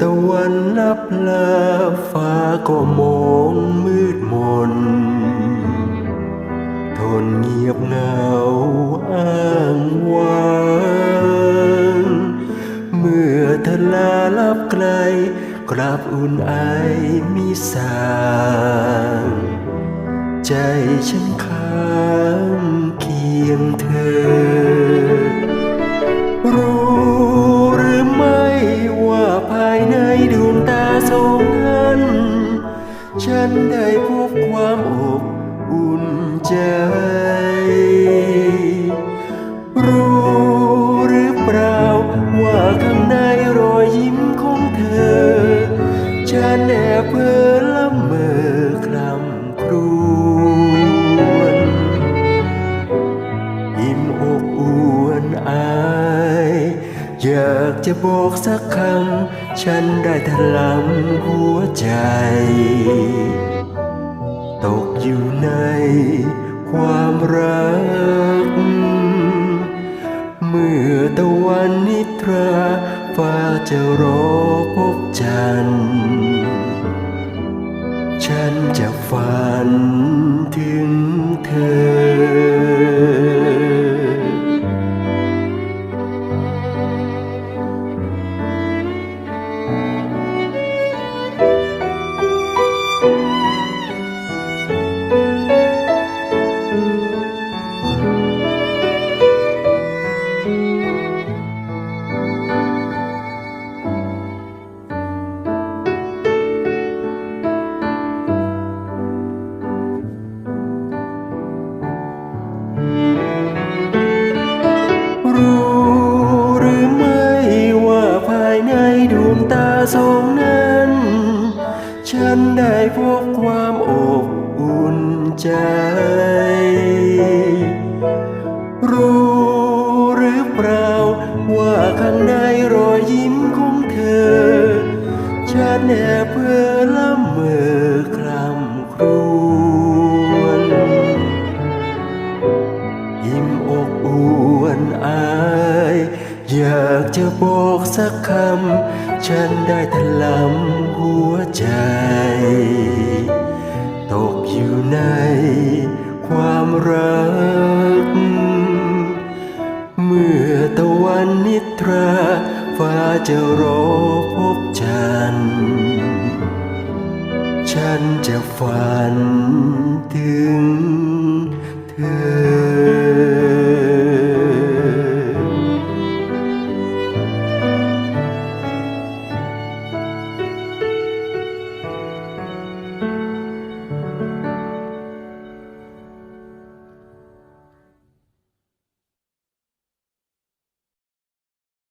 ตะวันลับลาฟ้าก็มองมืดมน ทนเงียบเหงาอ้างว้างเมื่อเธอลาลับไกลกลับอุ่นไอมีสางใจฉันค้างเคียงเธอ รู้ ฉันได้พบความอบอุ่นใจ รู้หรือเปล่า ว่าข้างในรอยยิ้มของเธอ ฉันแอบเพ้อละเมอ อยากจะบอกสักคำ ฉันได้ถลำหัวใจ ตกอยู่ในความรัก เมื่อตะวันนิทราฟ้าจะรอพบจันทร์ฉันจะฝันถึงเธอ ดวงตาสองนั้น ฉันได้พบความอบอุ่นใจ รู้หรือเปล่า ว่าข้างในรอยยิ้มของเธอ ฉันแอบเพื่อละเมอคลำคร อยากจะบอกสักคำ ฉันได้ถลำหัวใจ ตกอยู่ในความรัก เมื่อตะวันนิทรา ฟ้าจะรอพบจัน ฉันจะฝันถึงเธอ